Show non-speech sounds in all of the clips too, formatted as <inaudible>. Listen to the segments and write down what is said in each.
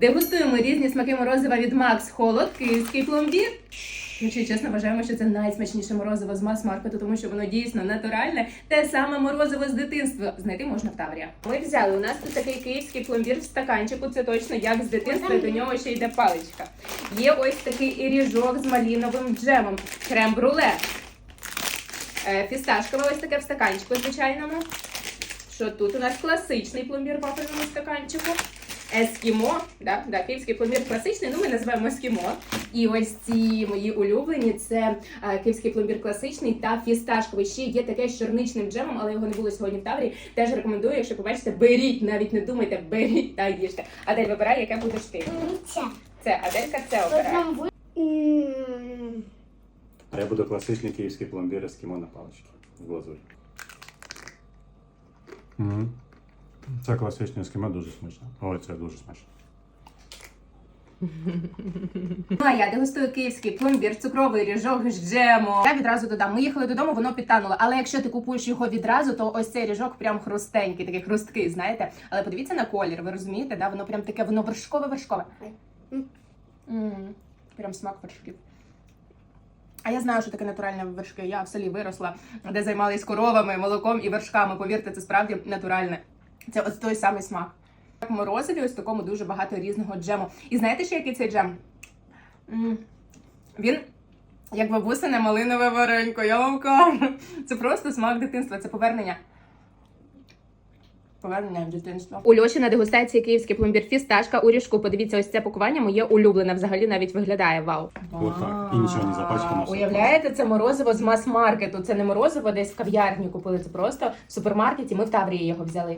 Дегустуємо різні смаки морозива від Макс Холод, київський пломбір. Якщо чесно, вважаємо, що це найсмачніше морозиво з мас-маркету, тому що воно дійсно натуральне. Те саме морозиво з дитинства. Знайти можна в Таврія. Ми взяли. У нас тут такий київський пломбір в стаканчику. Це точно як з дитинства. До нього ще йде паличка. Є ось такий ріжок з маліновим джемом. Крем-бруле. Е, Фісташкове ось таке в стаканчику звичайному. Що тут у нас класичний пломбір в вафельному стаканчику. Ескімо, да, да, київський пломбір класичний, ну ми називаємо ескімо. І ось ці мої улюблені це е, київський пломбір класичний та фісташковий. Ще є таке з чорничним джемом, але його не було сьогодні в Таврі. Теж рекомендую, якщо побачите, беріть, навіть не думайте, беріть та їжте. Адель, вибирай, яке будеш ти. Це. Це Аделька, це обирає. А я буду класичний київський пломбір ескімо на паличці в глазурі. Угу. Це класичний ескімо дуже смачно. Ой, це дуже смачно. Ну а я дегустую київський пломбір, цукровий ріжок з джемом. Я відразу додам. Ми їхали додому, воно підтануло. Але якщо ти купуєш його відразу, то ось цей ріжок прям хрустенький, такий хрусткий, знаєте. Але подивіться на колір, ви розумієте, да? Воно прям таке, воно вершкове вершкове. М, Прям смак вершків. А я знаю, що таке натуральне вершки. Я в селі виросла, де займалась коровами, молоком і вершками. Повірте, це справді натуральне. Це ось той самий смак. В морозиві ось такому дуже багато різного джему. І знаєте ще який цей джем? Він як бабусине малинове варенько, я вам кажу. Це просто смак дитинства, це повернення. Повернення в дитинство. У Льоші на дегустації київський пломбір фісташка у ріжку. Подивіться, ось це пакування моє улюблене. Взагалі навіть виглядає вау. Отак. І нічого не запачкано, все Уявляєте, це морозиво з мас-маркету. Це не морозиво десь в кав'ярні купили. Це просто в супермаркеті. Ми в Таврії його взяли.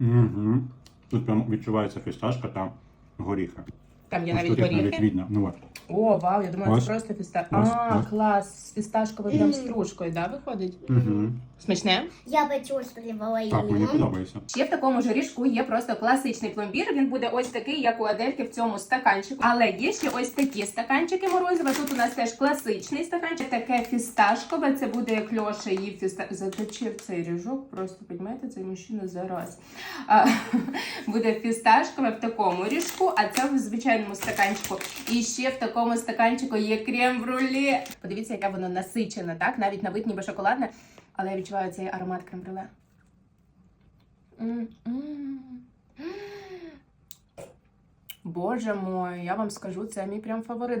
Угу. Тут прям відчувається фісташка та горіха. Там є навіть горіхи. видно. Ну от. О, вау, я думаю, Ось. це просто фіста. Ось, А, ось. клас. З фісташковою прям стружкою, да, виходить? Угу. Смачне? Я почувствовала Так, мені її. подобається. Ще в такому ж ріжку є просто класичний пломбір. Він буде ось такий, як у Адельки в цьому стаканчику. Але є ще ось такі стаканчики морозива. Тут у нас теж класичний стаканчик, таке фісташкове. Це буде як Льоша її фіста... заточив цей ріжок. Просто підмете цей мужчина зараз. А, <laughs> буде фісташкове в такому ріжку, а це в звичайному стаканчику. І ще в такому стаканчику є крем-брулі. Подивіться, яке воно насичене, так? Навіть на вид ніби шоколадне, але я відчуваю цей аромат крем брюле. Боже мой, я вам скажу, це мій прям фаворит.